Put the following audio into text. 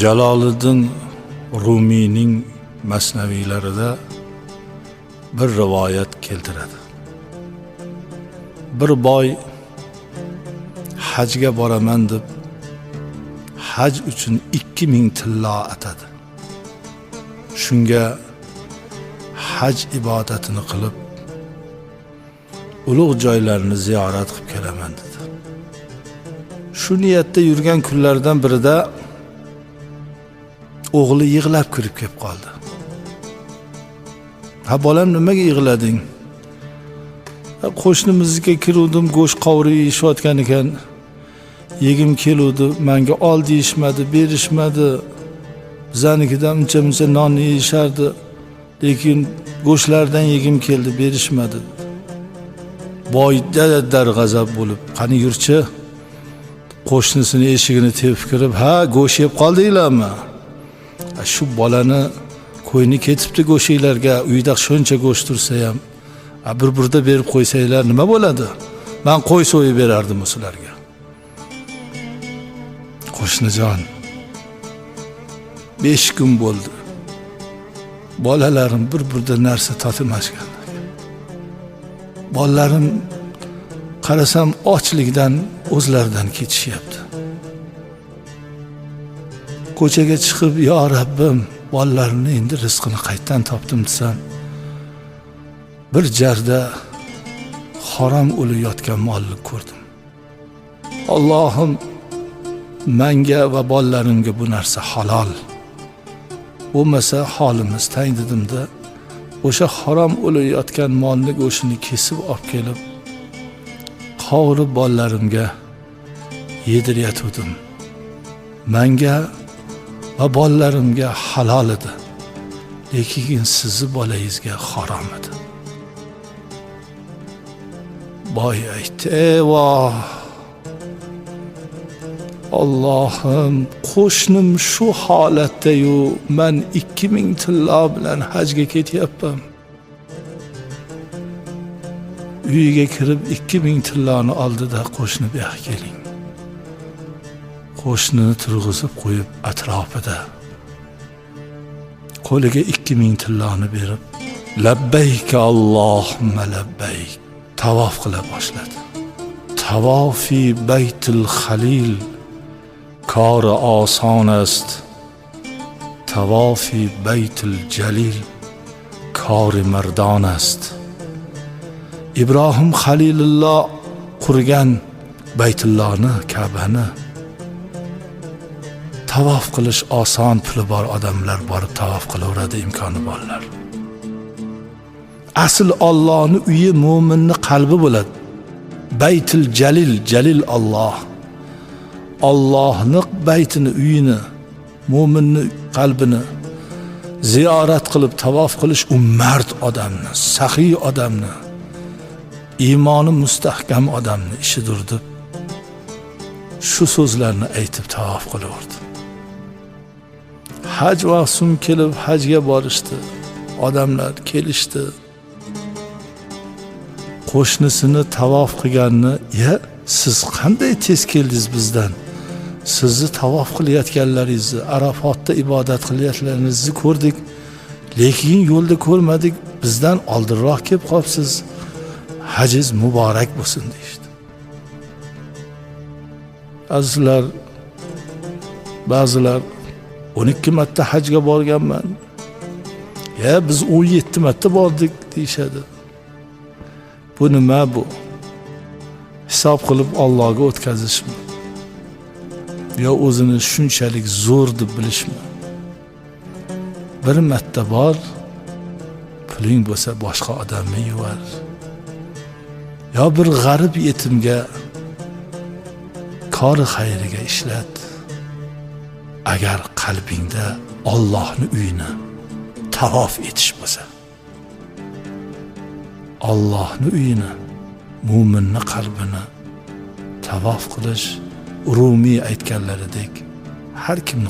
jaloliddin rumiyning masnaviylarida bir rivoyat keltiradi. Bir boy hajga boraman deb haj uchun ikki ming tillo atadi. Shunga haj ibodatini qilib ulug' joylarni ziyorat qilib kelaman dedi. Shu niyatda yurgan kunlardan birida o'g'li yig'lab kirib kelib qoldi. Ha bolam nimaga yig'lading? Qo'shnimizga kiruvdim go'sht qovurib yeyishayotgan ekan. Yegim keluvdi manga ol deyishmadi berishmadi. Bizanikidan uncha muncha non yeyishardi lekin go'shtlardan yegim keldi berishmadi. Boyda darg'azab bo'lib qani yurchi? Qo'shnisini eshigini tepib kirib ha go'sht yeb qoldinglarmi shu bolani ko'yni ketibdi go'shtinglarga uyda shuncha go'sht tursa ham ha, bir burda berib qo'ysanglar nima bo'ladi man qo'y so'yib berardim sizlarga qo'shnijon besh kun bo'ldi bolalarim bir burda narsa totmashgan bolalarim qarasam ochlikdan o'zlaridan ketishyapti ko'chaga chiqib yo rabbim bolalarimni endi rizqini qaytdan topdim desam? Bir jarda harom o'lib yotgan molni ko'rdim. Allohim manga va bolalarimga bu narsa halol. Bo'lmasa holimiz tang dedimda o'sha harom o'lib yotgan molni go'shtini kesib olib kelib qovurib bolalarimga yedirayotgandim. Manga va bolalarimga halol edi lekin sizni bolangizga harom edi boy aytdi eyvoh Allohim qo'shnim shu holatdayu man ikki ming tillo bilan hajga ketyapman uyiga kirib ikki ming tilloni oldida qo'shni bu yoqqa keling qo'shnini turg'izib qo'yib atrofida. Qo'liga ikki ming tilloni berib labbayka allohumma labbayk tavof qila boshladi. Tavofi baytil halil kori oson ast tavofi baytil jalil kori mardon ast ibrohim halilillo qurgan baytullohni kabani tavof qilish oson puli bor odamlar borib tavof qilaveradi imkoni borlar. Asl Allohni uyi mo'minni qalbi bo'ladi. Baytil jalil jalil Alloh. Allohni baytini uyini mo'minni qalbini ziyorat qilib tavof qilish u mard odamni saxiy odamni iymoni mustahkam odamni ishidir deb shu so'zlarni aytib tavof qilaverdi. Haj vaqtim kelib hajga borishdi. Odamlar kelishdi. Qo'shnisini tavof qilganni ya siz qanday tez keldingiz bizdan? Sizni tavof qilayotganlaringizni arafotda ibodat qilayotganlaringizni ko'rdik. Lekin yo'lda ko'rmadik bizdan oldinroq kelib qolibsiz. Hajiz muborak bo'lsin deyishdi. Azizlar ba'zilar o'n ikki marta hajga borganman. Ya biz o'n yetti marta bordik deyishadi. Bu nima bu? Hisob qilib Allohga o'tkazishmi? Yo o'zini shunchalik zo'r deb bilishmi? Bir marta bor puling bo'lsa boshqa odamni yuvar. Yo bir g'arib yetimga kori xayriga ishlat. Agar qalbingda Allohni uyini tavof etish bo'lsa Allohni uyini mo'minni qalbini tavof qilish Rumiy aytganlaridek har kimni